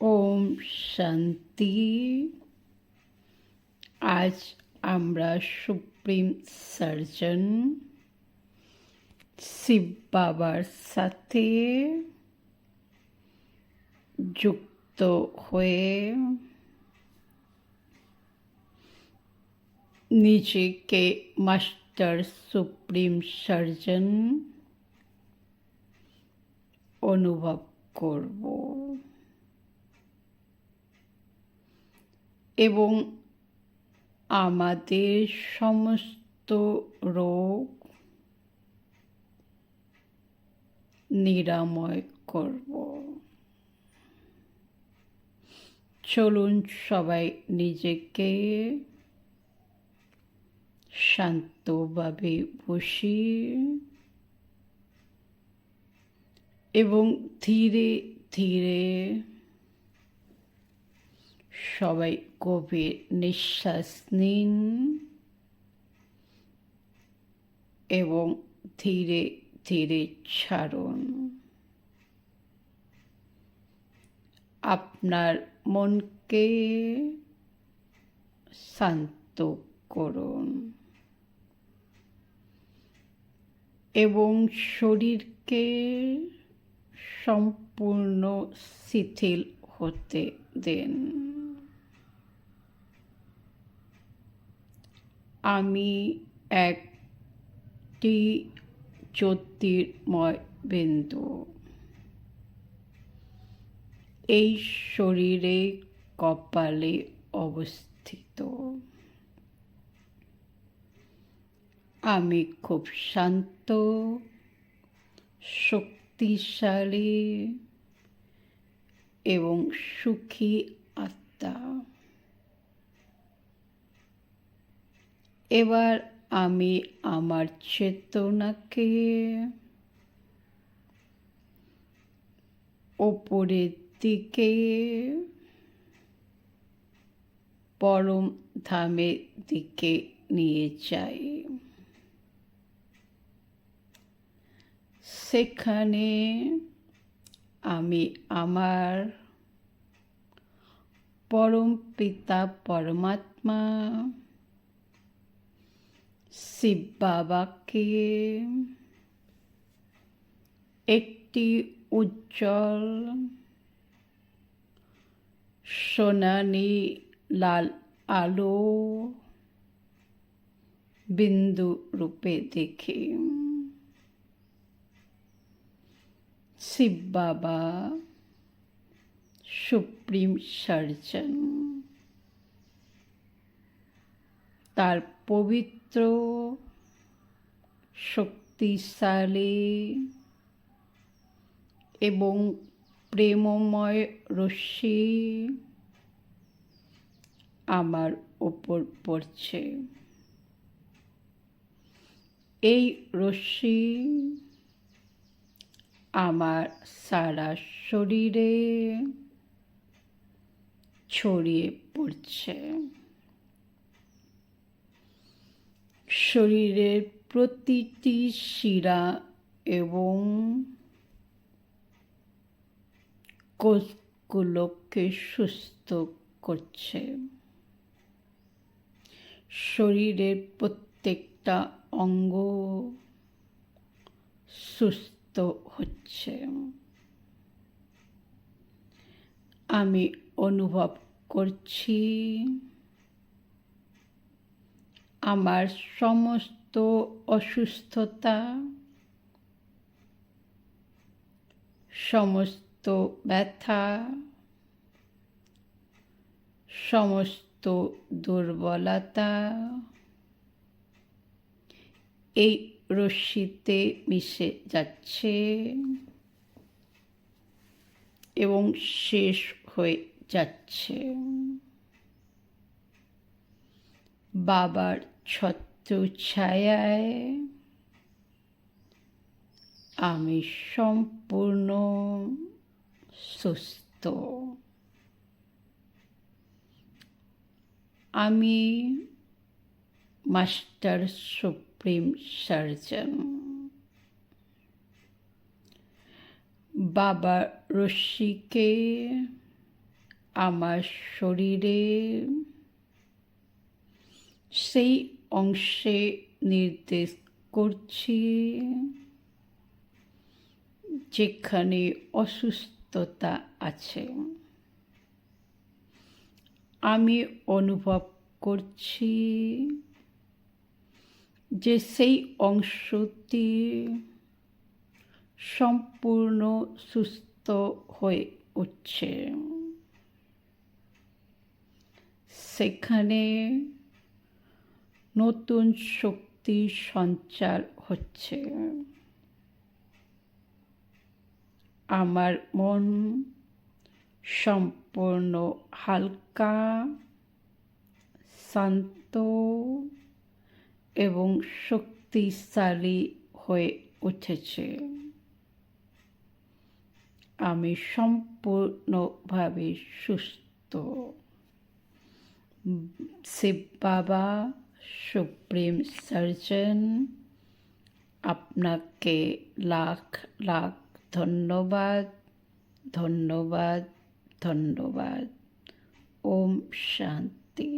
ওম শান্তি। আজ আমরা সুপ্রিম সার্জন শিব বাবার সাথে যুক্ত হয়ে নিজেকে মাস্টার সুপ্রিম সার্জন অনুভব করব। এবং আমাদের সমস্ত রোগ নিরাময় করব। চলুন সবাই নিজেকে শান্তভাবে বসিয়ে এবং ধীরে ধীরে সবাই গভীর নিঃশ্বাস নিন এবং ধীরে ধীরে ছাড়ুন। আপনার মনকে শান্ত করুন এবং শরীরকে সম্পূর্ণ শিথিল হতে দেন। আমি একটি জ্যোতির্ময় বিন্দু এই শরীরে কপালে অবস্থিত। আমি খুব শান্ত শক্তিশালী এবং সুখী এবার আমি আমার চেতনাকে ওপরের দিকে পরম ধামের দিকে নিয়ে যাই। সেখানে আমি আমার পরম পিতা, পরমাত্মা শিব বাবাকে একটি উজ্জ্বল সোনালি লাল আলো বিন্দু রূপে দেখে। শিব বাবা সুপ্রিম সার্জন। তার পবিত্র, শক্তিশালী এবং প্রেমময় রশ্মি আমার ওপর পড়ছে। এই রশ্মি আমার সারা শরীরে ছড়িয়ে পড়ছে। শরীরের প্রতিটি শিরা এবং কোষগুলোকে সুস্থ করছে। শরীরের প্রত্যেকটা অঙ্গ সুস্থ হচ্ছে। আমি অনুভব করছি আমার সমস্ত অসুস্থতা, সমস্ত ব্যথা, সমস্ত দুর্বলতা, এই রশ্মিতে মিশে যাচ্ছে এবং শেষ হয়ে যাচ্ছে। বাবার ছত্র ছায়ায় আমি সম্পূর্ণ সুস্থ। আমি মাস্টার সুপ্রিম সার্জন। বাবা রশ্মিকে আমার শরীরে সেই অংশে নির্দেশ করছি যেখানে অসুস্থতা আছে। আমি অনুভব করছি যে সেই অংশটি সম্পূর্ণ সুস্থ হয়ে উঠছে। সেখানে নতুন শক্তি সঞ্চার হচ্ছে। আমার মন সম্পূর্ণ হালকা, শান্ত এবং শক্তিশালী হয়ে উঠেছে। আমি সম্পূর্ণভাবে সুস্থ। শিব বাবা সুপ্রিম সার্জন আপনাকে লাখ লাখ ধন্যবাদ ধন্যবাদ ধন্যবাদ। ওম শান্তি।